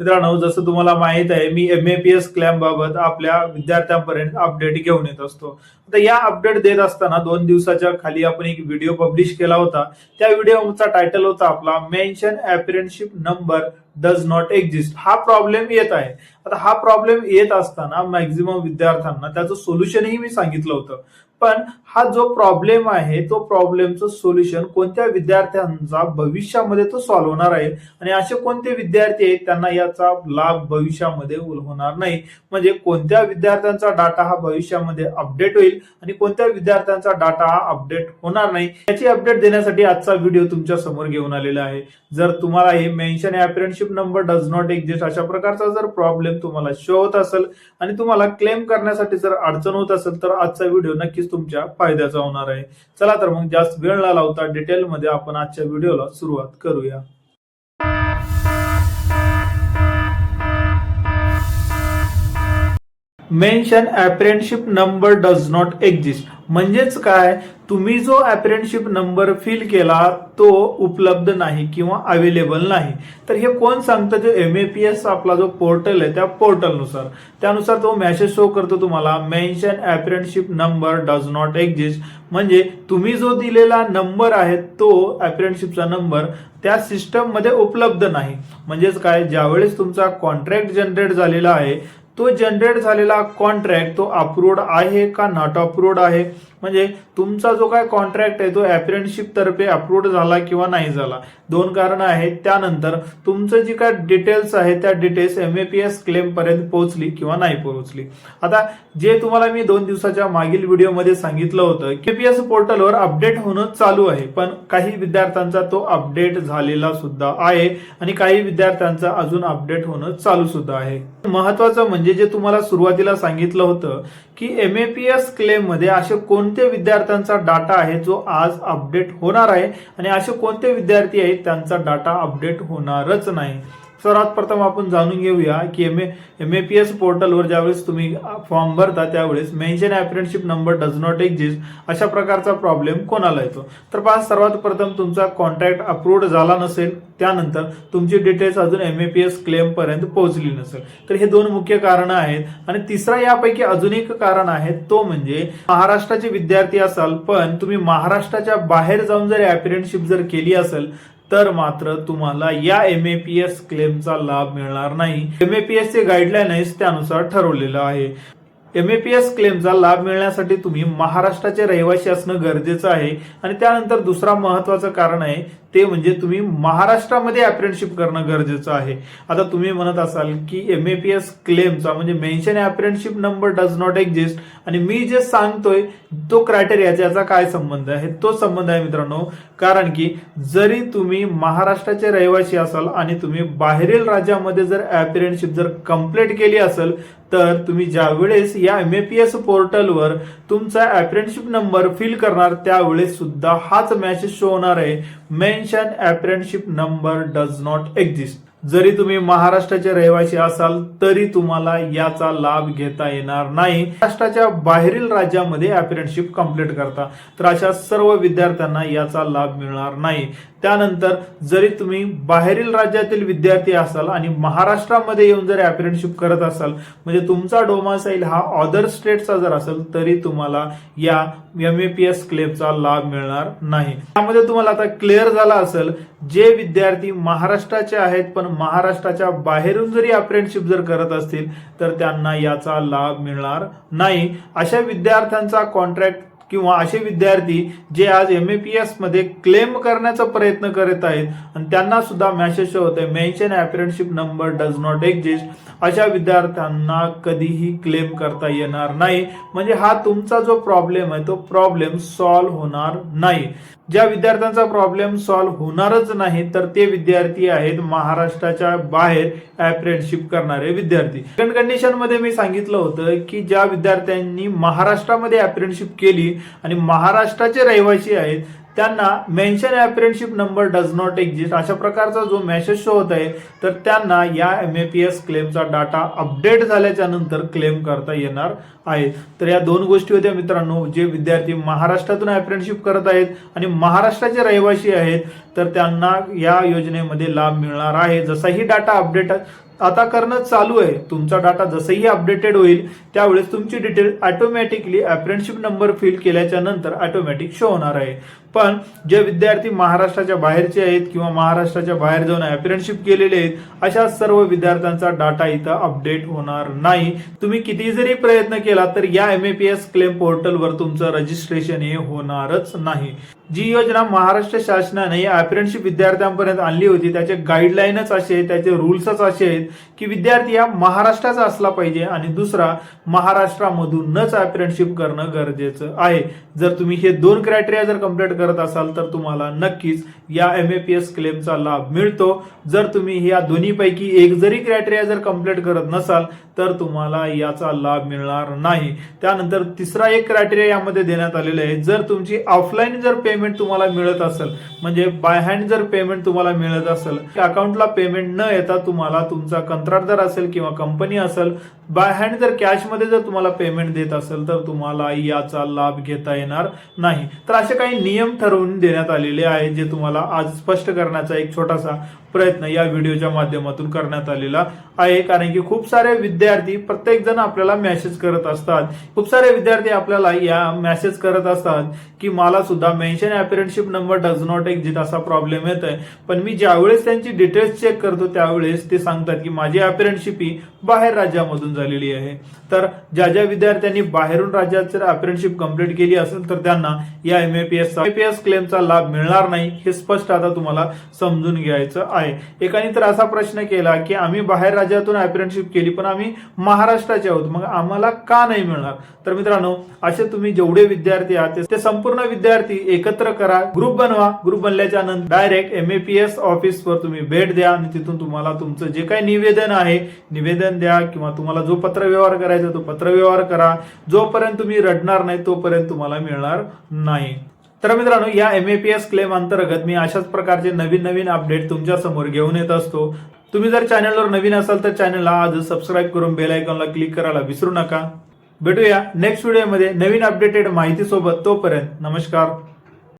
मित्रांनो जसं तुम्हाला माहीत आहे मी M A P S claim बाबत आपल्या विद्यार्थ्यांपर्यंत अपडेट घेऊन येत असतो. आता या अपडेट देत असताना दोन दिवसाच्या खाली आपण एक व्हिडिओ पब्लिश केला होता. त्या व्हिडिओचा टायटल होता आपला mention apprenticeship number does not exist हा प्रॉब्लेम येत आहे. आता हा प्रॉब्लेम येत असताना मॅक्झिमम विद्यार्थ्यांना त्याचं सोल्युशनही मी सांगितलं होतं. पण हा जो प्रॉब्लेम आहे तो प्रॉब्लेमचं सोल्युशन कोणत्या विद्यार्थ्यांचा भविष्यामध्ये तो सॉल्व्ह होणार आहे? आणि असे कोणते विद्यार्थी आहेत त्यांना याचा लाभ भविष्यामध्ये होणार नाही? म्हणजे कोणत्या विद्यार्थ्यांचा डाटा हा भविष्यामध्ये अपडेट होईल आणि कोणत्या विद्यार्थ्यांचा डाटा हा अपडेट होणार नाही? याची अपडेट देण्यासाठी आजचा व्हिडिओ तुमच्यासमोर घेऊन आलेला आहे. जर तुम्हाला हे mention apprenticeship number does not exist अशा प्रकारचा जर प्रॉब्लेम तुम्हाला शो होत असेल आणि तुम्हाला क्लेम करण्यासाठी जर अडचण होत असेल तर आजचा व्हिडिओ नक्कीच तुमच्या फायद्याचा होणार आहे. चला तर मग जास्त वेळ न लावता डिटेलमध्ये आपण आजच्या व्हिडिओला सुरुवात करूया. Mention apprenticeship number does not exist म्हणजेच काय? तुम्ही जो अप्रेंटशिप नंबर फिल केला तो उपलब्ध नाही किंवा अवेलेबल नाही. तर हे कोण सांगतं? जो एम ए पी एस आपला जो पोर्टल आहे त्या पोर्टलनुसार त्यानुसार तो मेसेज शो करतो तुम्हाला mention apprenticeship number does not exist म्हणजे तुम्ही जो दिलेला नंबर आहे तो अप्रेंटशिपचा नंबर त्या सिस्टममध्ये उपलब्ध नाही. म्हणजेच काय? ज्यावेळेस तुमचा कॉन्ट्रॅक्ट जनरेट झालेला आहे तो जनरेट झालेला कॉन्ट्रॅक्ट तो अप्रूव्ड आहे का नॉट अप्रूव्ड आहे? म्हणजे तुमचा जो काय कॉन्ट्रॅक्ट आहे तो अप्रेंटशिप तर्फे अप्रूव्ड झाला किंवा नाही झाला. दोन कारण आहेत. त्यानंतर तुमचं जी काय डिटेल्स आहे त्या details M A P S claim पर्यंत पोहोचली किंवा नाही पोहोचली. आता जे तुम्हाला मी दोन दिवसाच्या मागील व्हिडिओमध्ये सांगितलं होतं केपीएस पी एस पोर्टलवर अपडेट होणं चालू आहे. पण काही विद्यार्थ्यांचा तो अपडेट झालेला सुद्धा आहे आणि काही विद्यार्थ्यांचा अजून अपडेट होणं चालू सुद्धा आहे. महत्वाचं म्हणजे जे तुम्हाला सुरुवातीला सांगितलं होतं की एम ए पी एस क्लेममध्ये असे कोणते विद्यार्थ्यांचा डाटा आहे जो आज अपडेट होणार आहे? आणि असे कोणते विद्यार्थी आहेत त्यांचा डाटा अपडेट होणारच नाही? सर्वात प्रथम आपण जाणून घेऊया की M A M A P S पोर्टलवर ज्यावेळेस तुम्ही फॉर्म भरता त्यावेळेस mention apprenticeship number does not exist अशा प्रकारचा प्रॉब्लेम कोणाला येतो? तर पहा सर्वात प्रथम तुमचा कॉन्ट्रॅक्ट अप्रूव्ड झाला नसेल त्यानंतर तुमची डिटेल्स अजून एम ए पी एस क्लेमपर्यंत पोहोचली नसेल. तर हे दोन मुख्य कारणं आहेत. आणि तिसरा यापैकी अजून एक कारण आहे तो म्हणजे महाराष्ट्राचे विद्यार्थी असाल पण तुम्ही महाराष्ट्राच्या बाहेर जाऊन जर अप्रेंटशिप जर केली असेल तर मात्र तुम्हाला या एम ए पी एस क्लेमचा लाभ मिळणार नाही. एम ए पी एस चे गाईडलाईन त्यानुसार ठरवलेलं आहे. एम ए पी एस क्लेमचा लाभ मिळण्यासाठी तुम्ही महाराष्ट्राचे रहिवासी असणं गरजेचं आहे. आणि त्यानंतर दुसरा महत्वाचं कारण आहे ते म्हणजे तुम्ही महाराष्ट्रामध्ये अप्रेंटशिप करणं गरजेचं आहे. आता तुम्ही म्हणत असाल की एम ए पी एस क्लेमचा म्हणजे mention apprenticeship number does not exist आणि मी जे सांगतोय तो क्रायटेरियाचा याचा काय संबंध आहे? तो संबंध आहे मित्रांनो कारण की जरी तुम्ही महाराष्ट्राचे रहिवासी असाल आणि तुम्ही बाहेरील राज्यामध्ये जर अप्रेंटशिप जर कंप्लीट केली असेल तर तुम्ही ज्या वेळेस या एम ए पी एस पोर्टलवर तुमचा अप्रेंटशिप नंबर फिल करणार त्यावेळेस सुद्धा हाच मॅसेज शो होणार आहे. Mention apprenticeship number does not exist जरी तुम्ही महाराष्ट्राचे रहिवासी असाल तरी तुम्हाला याचा लाभ घेता येणार नाही. महाराष्ट्राच्या बाहेरील राज्यामध्ये अपिरेंटशिप कंप्लीट करता तर अशा सर्व विद्यार्थ्यांना याचा लाभ मिळणार नाही. त्यानंतर जरी तुम्ही बाहेरील राज्यातील विद्यार्थी असाल आणि महाराष्ट्रामध्ये येऊन जर अपिरेंटशिप करत असाल म्हणजे तुमचा डोमासाईल हा अदर स्टेटचा जर असेल तरी तुम्हाला या एम ए पी एस क्लेमचा लाभ मिळणार नाही. त्यामध्ये तुम्हाला आता क्लिअर झाला असेल जे विद्यार्थी महाराष्ट्राचे आहेत पण महाराष्ट्राच्या बाहेरून जरी अप्रेंटशिप जर करत असतील तर त्यांना याचा लाभ मिळणार नाही. अशा विद्यार्थ्यांचा कॉन्ट्रॅक्ट किंवा असे विद्यार्थी जे आज एम ए पी एसमध्ये क्लेम करण्याचा प्रयत्न करत आहेत आणि त्यांना सुद्धा मॅसेज होत आहे mention apprenticeship number does not exist अशा विद्यार्थ्यांना कधीही क्लेम करता येणार नाही. म्हणजे हा तुमचा जो प्रॉब्लेम आहे तो प्रॉब्लेम सॉल्व्ह होणार नाही. ज्या विद्यार्थ्यांचा प्रॉब्लेम सॉल्व्ह होणारच नाही तर ते विद्यार्थी आहेत महाराष्ट्राच्या बाहेर अप्रेंटशिप करणारे विद्यार्थी. सेकंड कंडिशनमध्ये मी सांगितलं होतं की ज्या विद्यार्थ्यांनी महाराष्ट्रामध्ये अप्रेंटशिप केली आणि महाराष्ट्राचे रहिवासी आहेत त्यांना mention apprenticeship number does not exist अशा प्रकारचा जो मेसेज शो होत आहे तर त्यांना या एम ए पी एस क्लेमचा डाटा अपडेट झाल्याच्यानंतर क्लेम करता येणार आहे. तर या दोन गोष्टी होत्या मित्रांनो जे विद्यार्थी महाराष्ट्रातून ॲप्रेंटशिप करत आहेत आणि महाराष्ट्राचे रहिवासी आहेत तर त्यांना या योजनेमध्ये लाभ मिळणार आहे. जसाही डाटा अपडेट आता करणं चालू आहे. तुमचा डाटा जसंही अपडेटेड होईल त्यावेळेस तुमची detail automatically apprenticeship number fill केल्याच्यानंतर ऑटोमॅटिक शो होणार आहे. पण जे विद्यार्थी महाराष्ट्राच्या बाहेरचे आहेत किंवा महाराष्ट्राच्या बाहेर जाऊन अप्रेंटशिप केलेले आहेत अशा सर्व विद्यार्थ्यांचा डाटा इथं अपडेट होणार नाही. तुम्ही किती जरी प्रयत्न केला तर या M A P S claim पोर्टलवर तुमचं रजिस्ट्रेशन हे होणारच नाही. जी योजना महाराष्ट्र शासनाने या अप्रेंटशिप विद्यार्थ्यांपर्यंत आणली होती त्याचे गाईडलाईनच असे आहेत त्याचे रूल्सच असे आहेत की विद्यार्थी हा महाराष्ट्राचा असला पाहिजे आणि दुसरा महाराष्ट्रामधूनच अप्रेंटशिप करणं गरजेचं आहे. जर तुम्ही हे दोन क्रायटेरिया जर कंप्लीट करत असाल तर तुम्हाला नक्कीच या एम ए पी एस क्लेमचा लाभ मिळतो. जर तुम्ही या दोन्हीपैकी एक जरी क्रायटेरिया जर कंप्लीट करत नसाल तर तुम्हाला याचा लाभ मिळणार नाही. त्यानंतर तिसरा एक क्रायटेरिया यामध्ये देण्यात आलेला आहे. जर तुमची ऑफलाईन जर पेमेंट तुम्हाला मिळत असेल म्हणजे बाय हँड जर पेमेंट तुम्हाला मिळत असेल अकाउंटला पेमेंट न येता तुम्हाला तुमचा कंत्राटदार असेल किंवा कंपनी असेल बाय हँड जर कॅशमध्ये जर तुम्हाला पेमेंट देत असेल तर तुम्हाला याचा लाभ घेता येणार नाही. तर असे काही नियम ठरवून देण्यात आलेले आहेत जे तुम्हाला आज स्पष्ट करण्याचा एक छोटासा प्रयत्न या व्हिडिओच्या माध्यमातून करण्यात आलेला आहे. कारण की खूप सारे विद्यार्थी प्रत्येक जण आपल्याला मेसेज करत असतात. खूप सारे विद्यार्थी आपल्याला या मेसेज करत असतात की मला सुद्धा mention apprenticeship number does not exit असा प्रॉब्लेम येत आहे पण मी ज्यावेळेस त्यांची डिटेल्स चेक करतो त्यावेळेस ते सांगतात की माझी अपेरेंटशिप ही बाहेर राज्यामधून झालेली आहे. तर ज्या ज्या विद्यार्थ्यांनी बाहेरून राज्यात जर अपेरेंटशिप कंप्लीट केली असेल तर त्यांना या M A P S M P S क्लेमचा लाभ मिळणार नाही हे स्पष्ट आता तुम्हाला समजून घ्यायचं आहे. एकाने तर असा प्रश्न केला की आम्ही बाहेर राज्यातून अपेरेंटशिप केली पण आम्ही महाराष्ट्राचे आहोत मग आम्हाला का नाही मिळणार? तर मित्रांनो असे तुम्ही जेवढे विद्यार्थी आहात ते संपूर्ण विद्यार्थी एकत्र करा ग्रुप बनवा ग्रुप बनल्याच्या नंतर direct M A P S office वर तुम्ही भेट द्या आणि तिथून तुम्हाला तुमचं जे काही निवेदन आहे निवेदन द्या किंवा तुम्हाला जो पत्रव्यवहार करायचा तो पत्रव्यवहार करा. जोपर्यंत तुम्ही रडणार नाही तोपर्यंत तुम्हाला मिळणार नाही. तर मित्रांनो या M A P S claim अंतर्गत मी अशाच प्रकारचे नवीन नवीन अपडेट तुमच्यासमोर घेऊन येत असतो. तुम्ही जर चॅनलवर नवीन असाल तर चॅनलला आज सबस्क्राईब करून बेल आयकॉनला क्लिक करायला विसरू नका. भेटूया नेक्स्ट व्हिडिओमध्ये नवीन अपडेटेड माहिती सोबत तोपर्यंत नमस्कार.